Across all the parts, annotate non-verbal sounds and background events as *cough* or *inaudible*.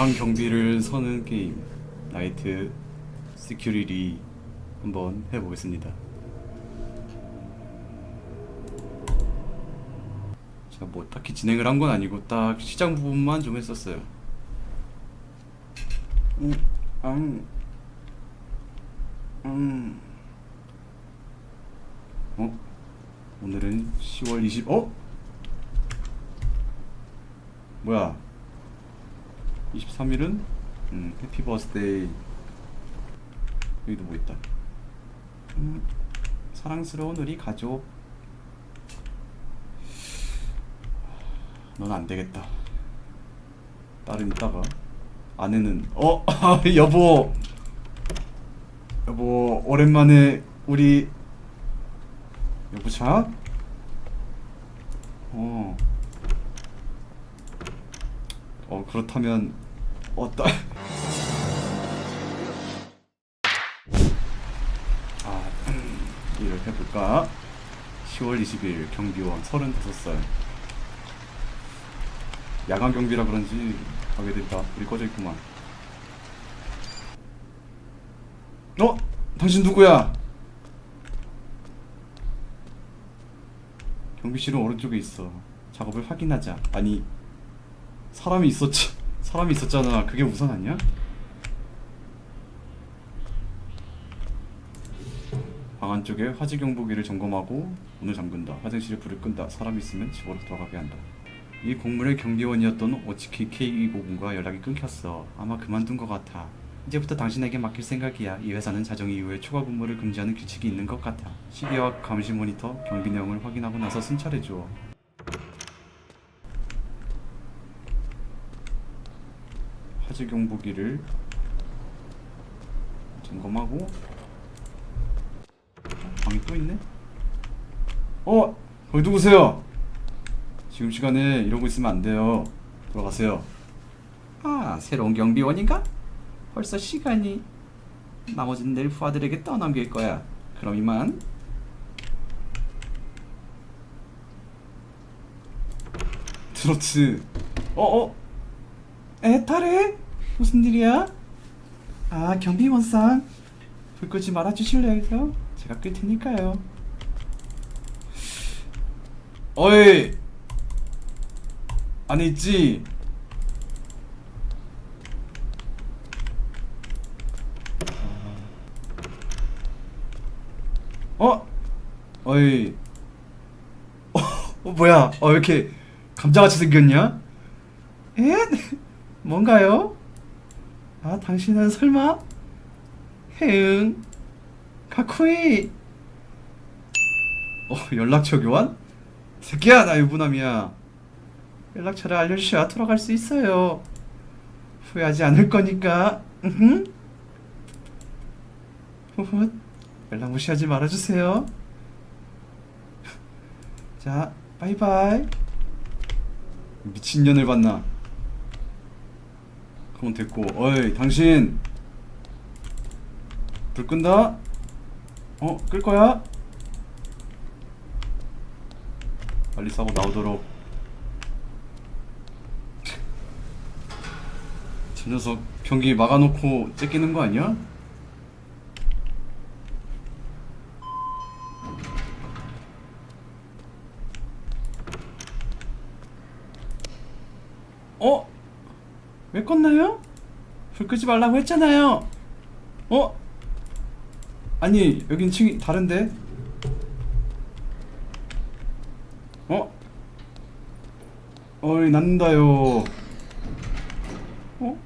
야간 경비를 서는 게임 나이트 시큐리티 한번 해보겠습니다. 제가 뭐 딱히 진행을 한 건 아니고 딱 시장 부분만 좀 했었어요. 음, 음, 음. 어? 오늘은 10월 20. 어? 뭐야? 23일은 음, 해피 버스데이. 여기도 뭐 있다. 음, 사랑스러운 우리 가족. 넌 안 되겠다. 딸은 이따가 아내는 어 *laughs* 여보 여보 오랜만에 우리 여보 자? 어. 어 그렇다면 어따 *laughs* 아 일을 해볼까? 10월 20일 경비원 35살 야간 경비라 그런지 가게 됐다 불이 꺼져 있구만 어? 당신 누구야? 경비실은 오른쪽에 있어 작업을 확인하자 아니 사람이 있었지 사람이 있었잖아. 그게 우선 아니야? 방 안쪽에 화재 경보기를 점검하고 문을 잠근다. 화장실에 불을 끈다. 사람이 있으면 집으로 돌아가게 한다. 이 공물의 경비원이었던 오치키 K250과 연락이 끊겼어. 아마 그만둔 것 같아. 이제부터 당신에게 맡길 생각이야. 이 회사는 자정 이후에 추가 근무를 금지하는 규칙이 있는 것 같아. 시계와 감시 모니터 경비 내용을 확인하고 나서 순찰해줘 화재 경보기를 점검하고 방이 또 있네? 어? 거기 누구세요? 지금 시간에 이러고 있으면 안 돼요. 들어가세요. 아, 새로운 경비원인가? 벌써 시간이 나머지는 내일 부하들에게 떠넘길 거야. 그럼 이만. 트로트. 어, 어? 에, 타래? 무슨 일이야? 아, 경비원상. 불 끄지 말아 주실래요? 제가 끌 테니까요. 어이! 있지? 어? 어이. 어, *laughs* 어 뭐야? 어, 왜 이렇게 감자같이 생겼냐? 에? 뭔가요? 아, 당신은 설마? 해응. 카쿠이. 어, 연락처 교환? 새끼야, 나 유부남이야. 연락처를 알려주셔야 돌아갈 수 있어요. 후회하지 않을 거니까. 후훗. 연락 무시하지 말아주세요. 자, 바이바이. 미친년을 봤나? 그건 됐고, 어이, 당신. 불 끈다? 어, 끌 거야? 빨리 싸고 나오도록. 저 녀석 경기 막아놓고 째끼는 거 아니야? 어? 왜 껐나요? 불 끄지 말라고 했잖아요. 어? 아니 여긴 층이 다른데? 어? 어이 난다요. 어?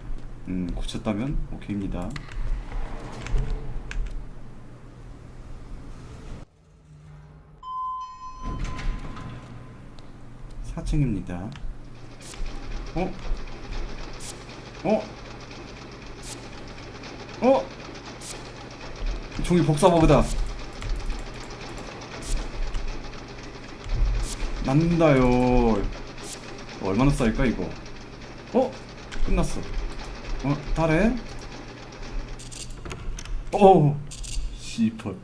음 고쳤다면 오케이입니다. 사층입니다 어? 어? 어? 종이 복사버그다. 난다요. 얼마나 쌓일까 이거? 어? 끝났어. 어? 달에? 오! 씨펄.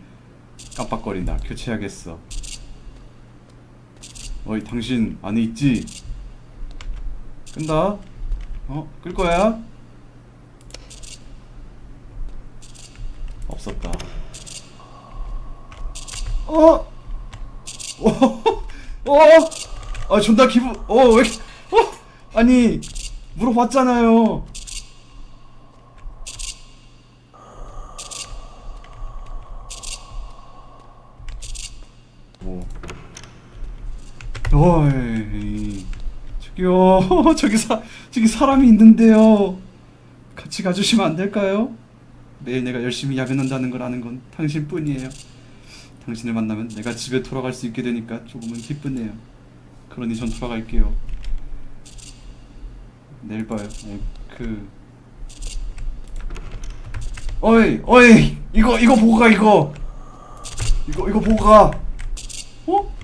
깜빡거린다. 교체하겠어. 어이 당신 안에 있지? 끈다. 어? 끌 거야? 없었다. 어? 어? 어? 아, 존나 기분, 어, 왜, 어? 아니, 물어봤잖아요. 뭐. 어이. 요 *laughs* 저기 사 저기 사람이 있는데요. 같이 가주시면 안 될까요? 매일 내가 열심히 야근한다는 걸 아는 건 당신뿐이에요. 당신을 만나면 내가 집에 돌아갈 수 있게 되니까 조금은 기쁘네요. 그러니 전 돌아갈게요. 내일 봐요. 네, 그. 어이 어이 이거 이거 보고 가 이거. 이거 이거 보고 가. 어?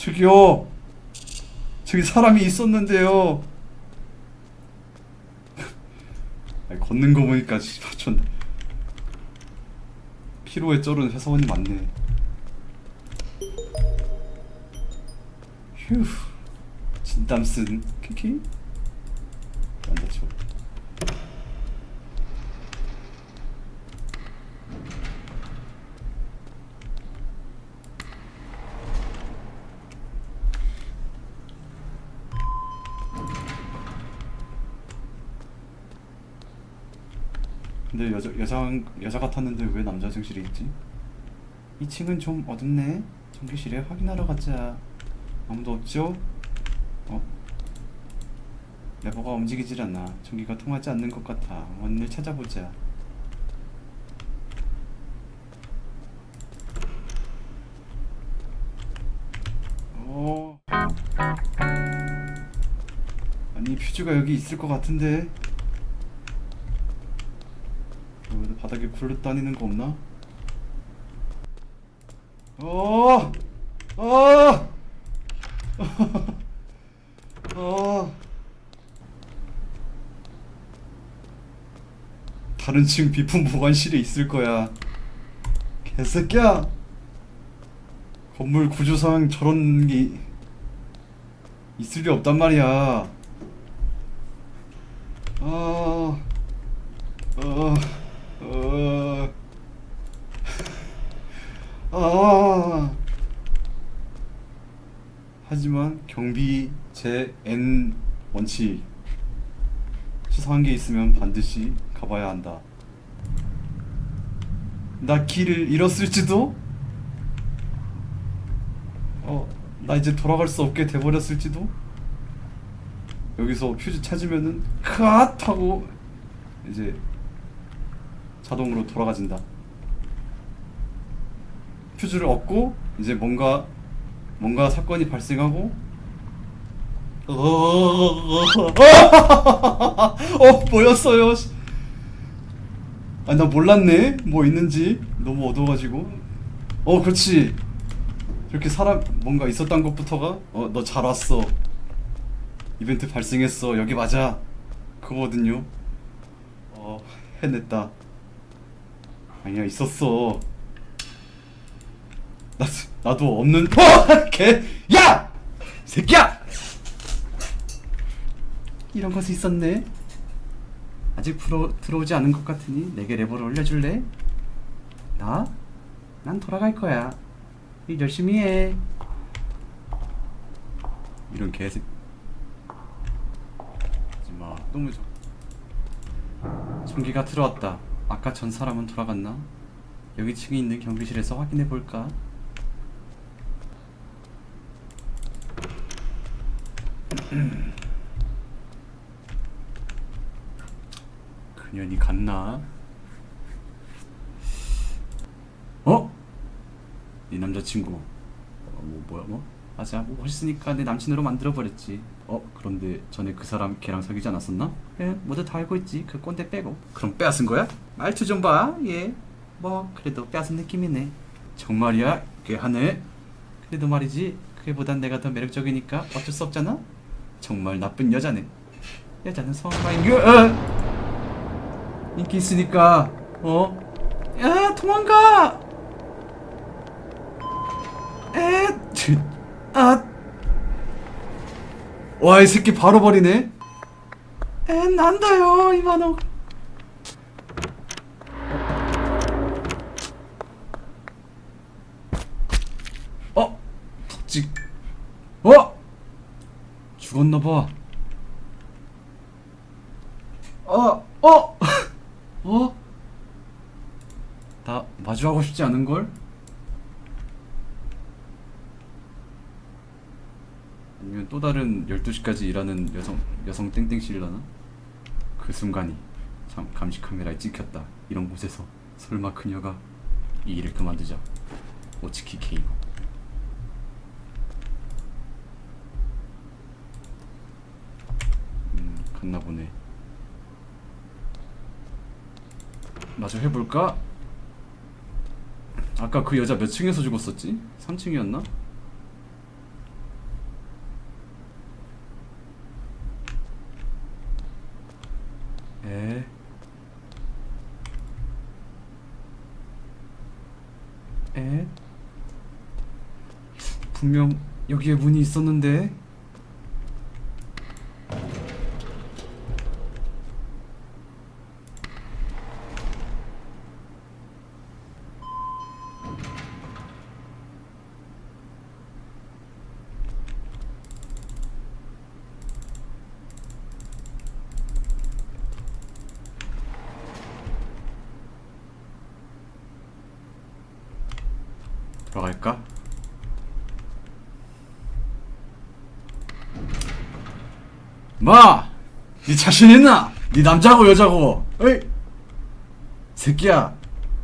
저기요. 저기 사람이 있었는데요. *laughs* 걷는 거 보니까 씨발 전 피로에 쩔은 회사원이 많네. 휴. 진땀 쓴 키키. 안 다쳐. 근데 여자 여자 여자 같았는데 왜 남자 화장실에 있지? 2층은 좀 어둡네. 전기실에 확인하러 가자. 아무도 없죠? 어? 레버가 움직이질 않아. 전기가 통하지 않는 것 같아. 원인을 찾아보자. 어. 아니 퓨즈가 여기 있을 것 같은데. 어, 바닥에 굴러 다니는 거 없나? 어! 어! *laughs* 어! 다른 층 비품 보관실에 있을 거야. 개새끼야! 건물 구조상 저런 게 있을 리 없단 말이야. 아, 어, 어, 아. 하지만 경비 제 N 원칙 수상한 게 있으면 반드시 가봐야 한다. 나 길을 잃었을지도? 어, 나 이제 돌아갈 수 없게 돼버렸을지도? 여기서 퓨즈 찾으면은 크앗 하고 이제 자동으로 돌아가진다. 퓨즈를 얻고 이제 뭔가 뭔가 사건이 발생하고 어, 어 보였어요. 아나 몰랐네. 뭐 있는지 너무 어두워가지고. 어 그렇지. 이렇게 사람 뭔가 있었던 것부터가 어 너 잘 왔어. 이벤트 발생했어. 여기 맞아. 그거거든요. 어 해냈다. 아니야 있었어. 나 나도 없는 어! *laughs* 개 야! 새끼야! 이런 것이 있었네. 아직 들어, 들어오지 않은 것 같으니 내게 레버를 올려줄래? 나? 난 돌아갈 거야. 일 열심히 해. 이런 개새. 하지마. 너무 좋. 전기가 들어왔다. 아까 전 사람은 돌아갔나? 여기 층에 있는 경비실에서 확인해 볼까? 그년이 갔나? 어? 네 남자친구 어, 뭐 뭐야 뭐? 맞아 뭐 멋있으니까 내 남친으로 만들어버렸지 어? 그런데 전에 그 사람 걔랑 사귀지 않았었나? 예 모두 다 알고 있지 그 꼰대 빼고 그럼 빼앗은 거야? 말투 좀봐예뭐 그래도 빼앗은 느낌이네 정말이야? 꽤 하네 그래도 말이지 그게보단 내가 더 매력적이니까 어쩔 수 없잖아 정말 나쁜 여자네 여자는 그 어! 인기 있으니까 어? 야 도망가! 에, 아, 와 이 새끼 바로 버리네. 에 난다요 이만호 어 푹직 어 죽었나봐 어 어? *laughs* 어? 나 마주하고 싶지 않은 걸? 아니면 또 다른 12시까지 일하는 여성 여성 땡땡씨려나? 그 순간이 참 감시 카메라에 찍혔다. 이런 곳에서 설마 그녀가 이 일을 그만두자. 오치키 케이고. 음, 갔나 보네. 마저 해볼까? 아까 그 여자 몇 층에서 죽었었지? 3층이었나? 에? 에? 분명 여기에 문이 있었는데 들어갈까? 마! 니 자신 있나? 니 남자고 여자고? 어이? 새끼야,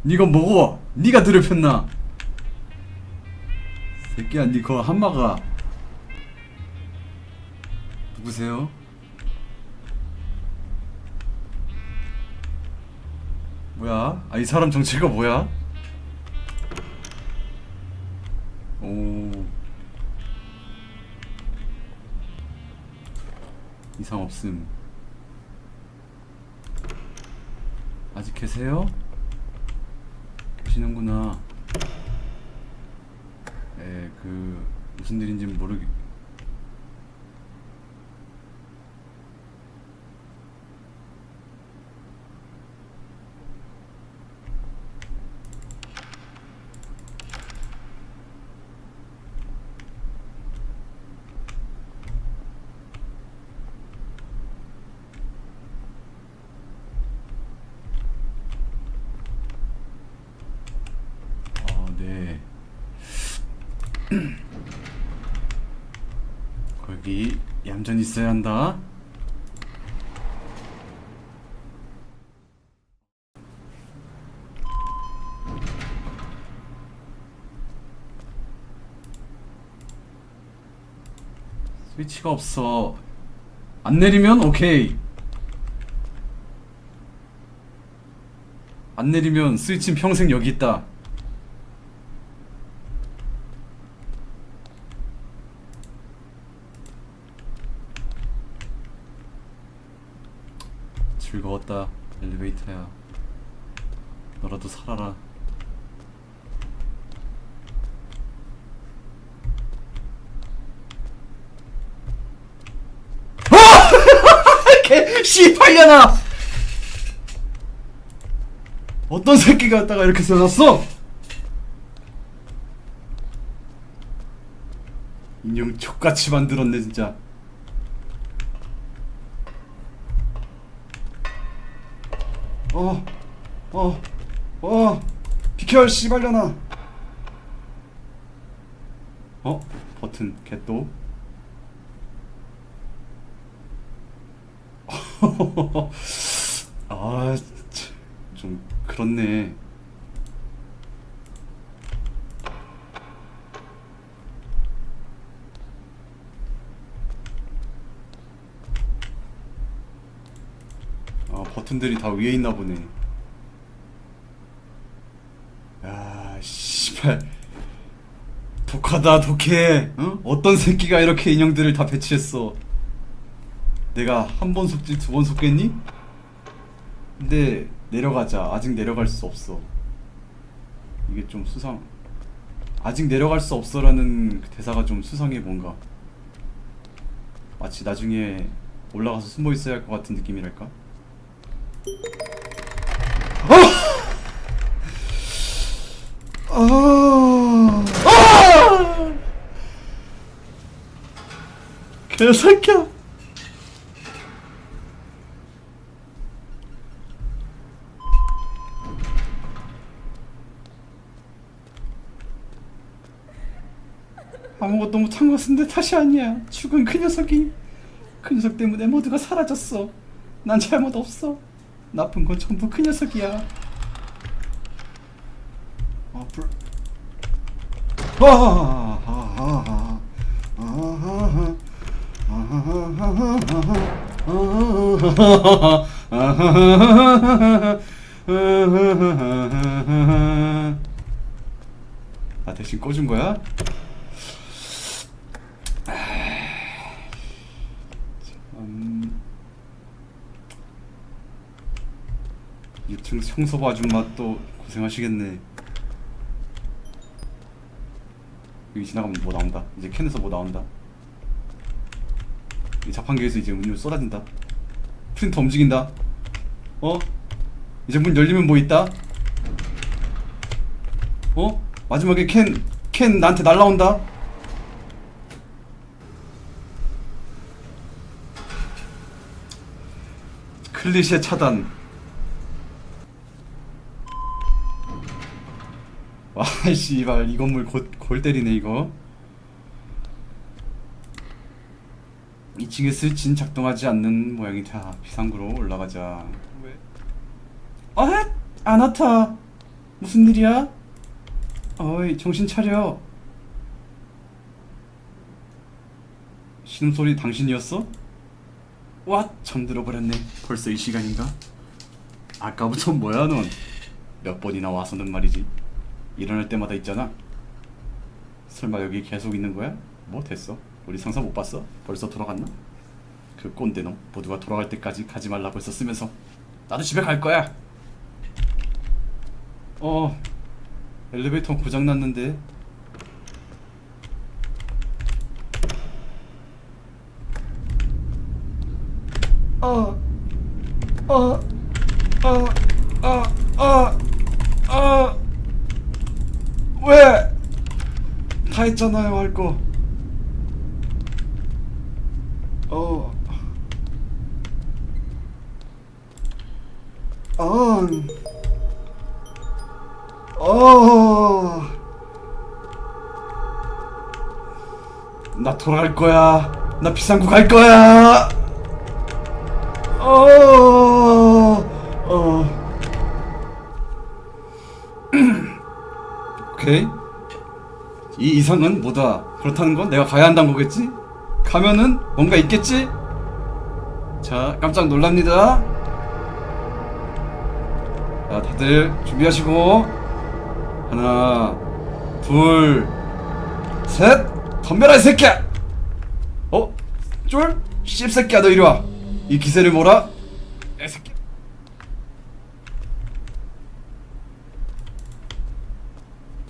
니가 뭐고? 니가 더럽혔나? 새끼야, 니 그거 한마가 누구세요? 뭐야? 아, 이 사람 정체가 뭐야? 이상 없음 아직 계세요? 계시는구나 에그 무슨 일인지 모르겠 아, 네. *clears throat* 거기 얌전히 있어야 한다. 스위치가 없어. 안 내리면 오케이. 안 내리면 스위치는 평생 여기 있다. 즐거웠다. 엘리베이터야. 너라도 살아라. 개 씨발려나! 어떤 새끼가 갖다가 이렇게 써놨어? 인형 족같이 만들었네 진짜. 어, 어, 어, 비켜 씨발려나. 어, 버튼 개또. *laughs* 아, 참, 좀 그렇네. 아, 버튼들이 다 위에 있나 보네. 야, 씨발. 독하다, 독해. 어? 어떤 새끼가 이렇게 인형들을 다 배치했어. 내가 한 번 속지 두 번 속겠니? 근데 내려가자. 아직 내려갈 수 없어. 이게 좀 수상. 아직 내려갈 수 없어라는 그 대사가 좀 수상해 뭔가. 마치 나중에 올라가서 숨어 있어야 할 것 같은 느낌이랄까? 아! 아! 개새끼야! 아무것도 못한 것은 내 탓이 아니야. 죽은 그 녀석이. 그 녀석 때문에 모두가 사라졌어. 난 잘못 없어. 나쁜 건 전부 그 녀석이야. 아, 불. 아, 아, 아, 아, 아, 아, 아 대신 꺼준 거야? 음, 6층 청소부 아줌마 또 고생하시겠네. 여기 지나가면 뭐 나온다. 이제 캔에서 뭐 나온다. 이 자판기에서 이제 음료 쏟아진다. 프린터 움직인다. 어? 이제 문 열리면 뭐 있다? 어? 마지막에 캔, 캔 나한테 날라온다. 클리셰 차단. 씨발, 이 건물 곧, 골 때리네, 이거. 2층에 스위치는 작동하지 않는 모양이다. 비상구로 올라가자. 왜? 아, 아나타. 무슨 일이야? 어이, 정신 차려. 신음소리 당신이었어? 와, 잠들어 버렸네. 벌써 이 시간인가? 아까부터 뭐야, 넌? 몇 번이나 와서는 말이지. 일어날 때마다 있잖아. 설마 여기 계속 있는 거야? 뭐 됐어. 우리 상사 못 봤어? 벌써 돌아갔나? 그 꼰대 놈 모두가 돌아갈 때까지 가지 말라고 했었으면서 나도 집에 갈 거야. 어 엘리베이터 고장 났는데 어, 어, 어, 어, 어, 어, 왜? 다 했잖아요, 할 거. 어. 어. 어. 나 돌아갈 거야. 나 비상구 갈 거야. 어. 어. *clears throat* 오케이. 이 이상은 뭐다. 그렇다는 건 내가 가야 한다는 거겠지? 가면은 뭔가 있겠지? 자, 깜짝 놀랍니다. 자, 다들 준비하시고 하나, 둘, 셋, 덤벼라 이 새끼야! 어? 쫄? 씹새끼야 너 이리 와. 이 기세를 몰아? 이 새끼.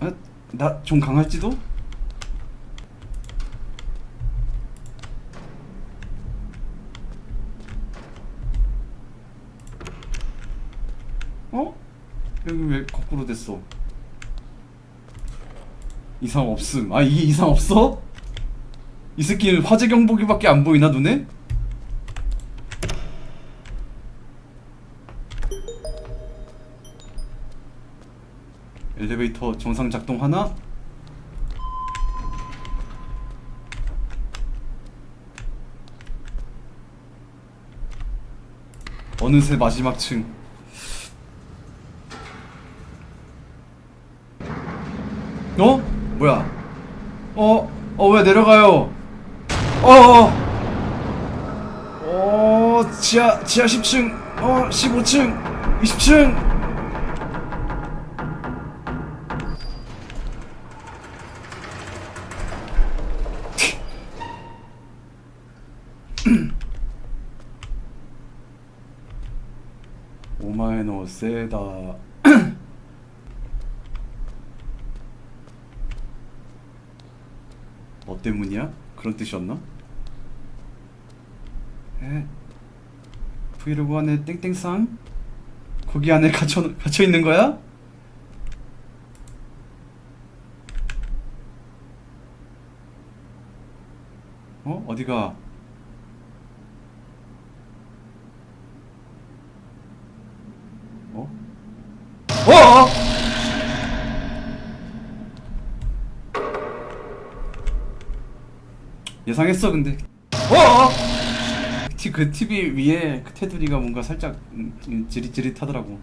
아, 나 좀 강할지도? 어? 여기 왜 거꾸로 됐어? 이상 없음. 아 이게 이상 없어? 이 새끼는 화재 경보기밖에 안 보이나 눈에? 엘리베이터 정상 작동 하나? 어느새 마지막 층. 어? 뭐야? 어? 어 왜 내려가요? 어? 어? 어 지하 지하 10층 어 15층 20층 오마에노 세다 너 때문이야? 그런 뜻이었나? 에? 브이로그 안에 땡땡상? 거기 안에 갇혀, 갇혀 있는 거야? 어? 어디가? 예상했어 근데 어! 티- 그 TV 위에 그 테두리가 뭔가 살짝 음, 음, 지릿지릿하더라고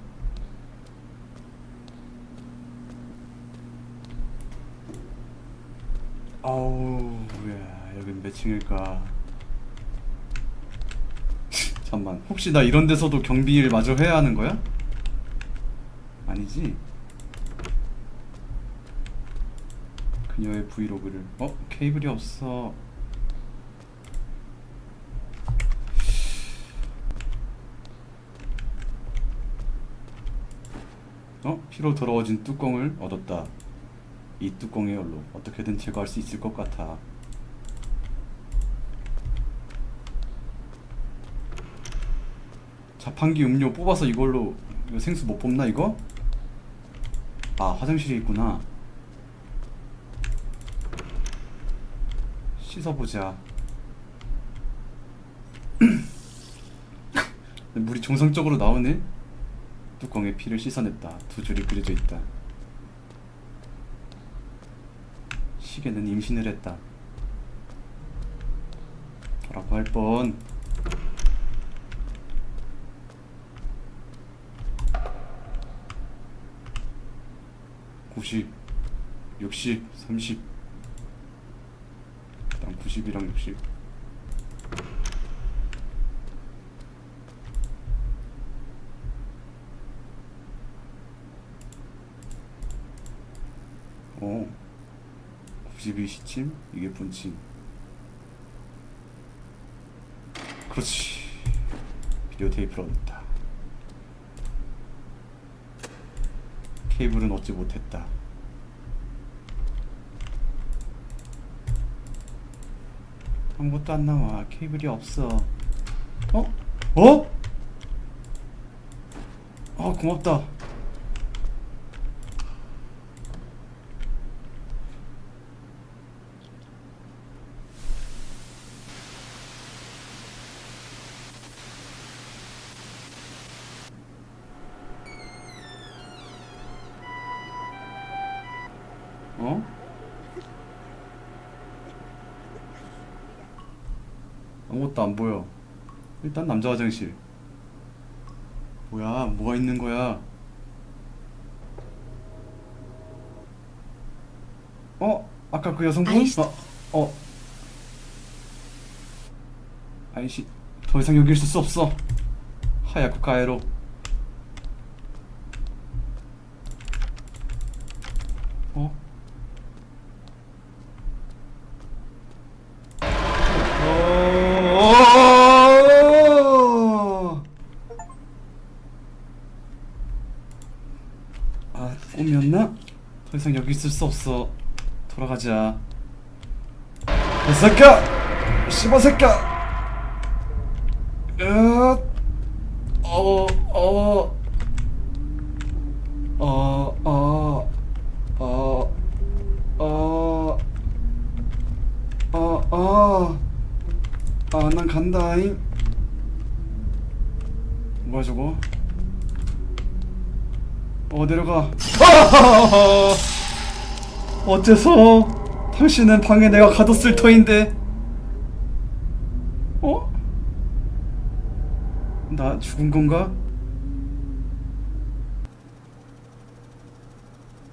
아우 야 여긴 몇 층일까 *laughs* 잠만 혹시 나 이런 데서도 경비일 마저 해야 하는 거야? 아니지 그녀의 브이로그를 어? 케이블이 없어 어? 피로 더러워진 뚜껑을 얻었다. 이 뚜껑의 열로 어떻게든 제거할 수 있을 것 같아. 자판기 음료 뽑아서 이걸로 이거 생수 못 뽑나 이거? 아 화장실에 있구나. 씻어보자. *clears throat* 물이 정상적으로 나오네 뚜껑에 피를 씻어냈다 두 줄이 그려져 있다 시계는 임신을 했다 라고 할뻔 90, 60, 30. 일단 90이랑 60. 어. 시침, 이게 분침. 그렇지. 비디오 테이프를 얻었다. 케이블은 얻지 못했다. 아무것도 안 나와. 케이블이 없어. 어? 어? 아 고맙다. 일단 남자 화장실. 뭐야? 뭐가 있는 거야? 어? 아까 그 여성분? 아이씨. 어? 어? 아이씨, 더 이상 여기 있을 수 없어. 하야쿠 가에로. 어? 어. 아, 꿈이었나? 더 이상 여기 있을 수 없어. 돌아가자. 이 새끼야! 씨발 새끼야! 으, 어, 어, 어, 어, 어, 어, 어, 어. 아, 난 간다잉. 뭐야 저거? 어 내려가. 아! 어째서 당신은 방에 내가 가뒀을 터인데? 어? 나 죽은 건가?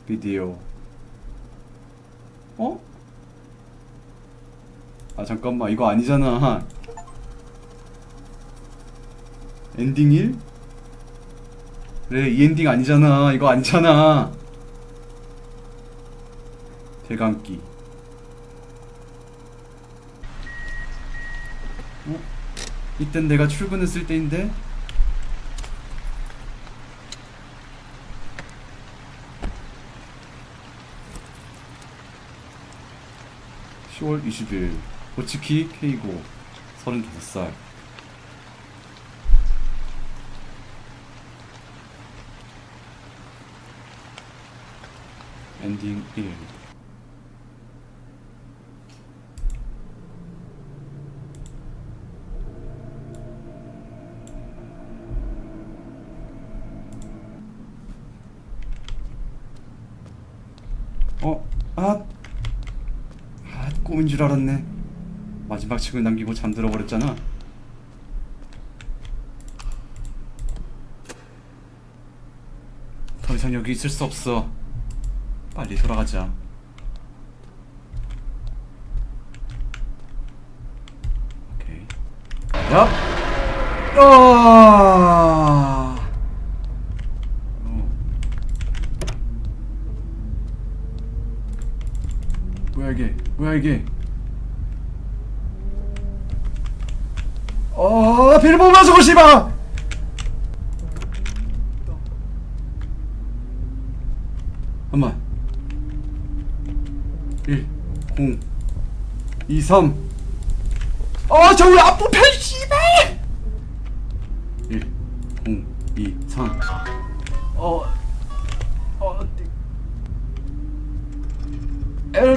비디오. 어? 아 잠깐만 이거 아니잖아 엔딩 1? 그래 이 엔딩 아니잖아 이거 아니잖아 대강기. 어? 이땐 내가 출근했을 때인데? (10월 20일) 오츠키 케이고 35살. 엔딩 1 아 꿈인 줄 알았네. 마지막 책을 남기고 잠들어 버렸잖아. 더 이상 여기 있을 수 없어. 빨리 돌아가자. 오케이. 야! 아! 어. 뭐야 이게? 뭐야 이게? 어, 빌보 마주고 씨발! 한번 1 0 2 3 어, 저왜 앞부 편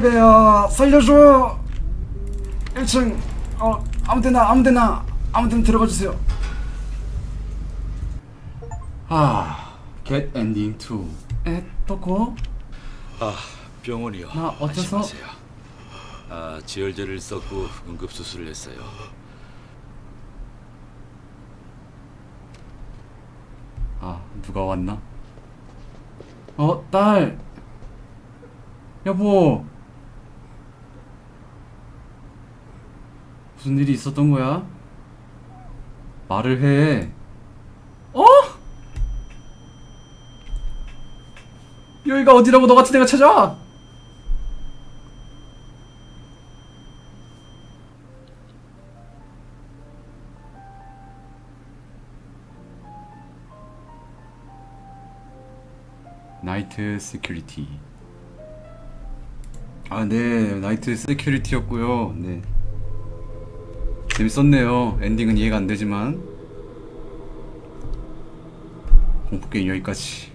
베야 살려줘 1층 어 아무데나 아무데나 아무데나 들어가 주세요 아 Get Ending 2 에, 또고? 아 병원이요. 나 어째서- 안심하세요. 아 지혈제를 썼고 응급 수술을 했어요. 아 누가 왔나? 어, 딸 여보 무슨 일이 있었던 거야? 말을 해 어? 여기가 어디라고 너 같은 애가 찾아와? 나이트 세큐리티 아, 네. 나이트 세큐리티였고요. 네. 재밌었네요. 엔딩은 이해가 안 되지만 공포 게임 여기까지.